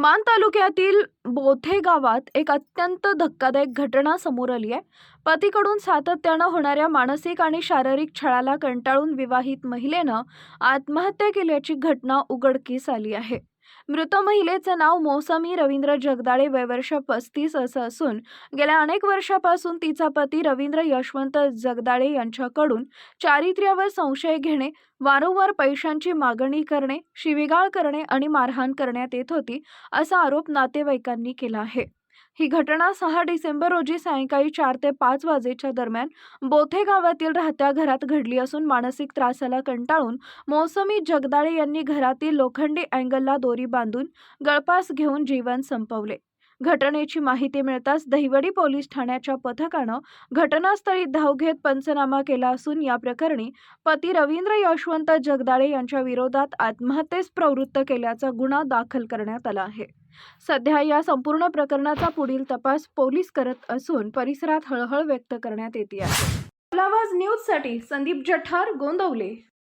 मान तालुक्यातील बोथे गावात एक अत्यंत धक्कादायक घटना समोर आली आहे. पतीकडून सातत्यानं होणाऱ्या मानसिक आणि शारीरिक छळाला कंटाळून विवाहित महिलेनं आत्महत्या केल्याची घटना उघडकीस आली आहे. मृत महिलेचं नाव मौसमी रवींद्र जगदाळे वयवर्ष पस्तीस असं असून गेल्या अनेक वर्षापासून तिचा पती रवींद्र यशवंत जगदाळे यांच्याकडून चारित्र्यावर संशय घेणे वारंवार पैशांची मागणी करणे शिवीगाळ करणे आणि मारहाण करण्यात येत होती असा आरोप नातेवाईकांनी केला आहे. ही घटना सहा डिसेंबर रोजी सायंकाळी चार ते पाच वाजेच्या दरम्यान बोथे गावातील राहत्या घरात घडली असून मानसिक त्रासाला कंटाळून मोसमी जगदाळे यांनी घरातील लोखंडी अँगलला दोरी बांधून गळपास घेऊन जीवन संपवले. घटनेची माहिती मिळताच दहिवडी पोलीस ठाण्याच्या पथकानं घटनास्थळी धाव घेत पंचनामा केला असून या प्रकरणी पती रवींद्र यशवंत जगदाळे यांच्या विरोधात आत्महत्येस प्रवृत्त केल्याचा गुन्हा दाखल करण्यात आला आहे. सध्या या संपूर्ण प्रकरणाचा पुढील तपास पोलीस करत असून परिसरात हळहळ व्यक्त करण्यात येते आहे. आवाज न्यूजसाठी संदीप जठार गोंदवले.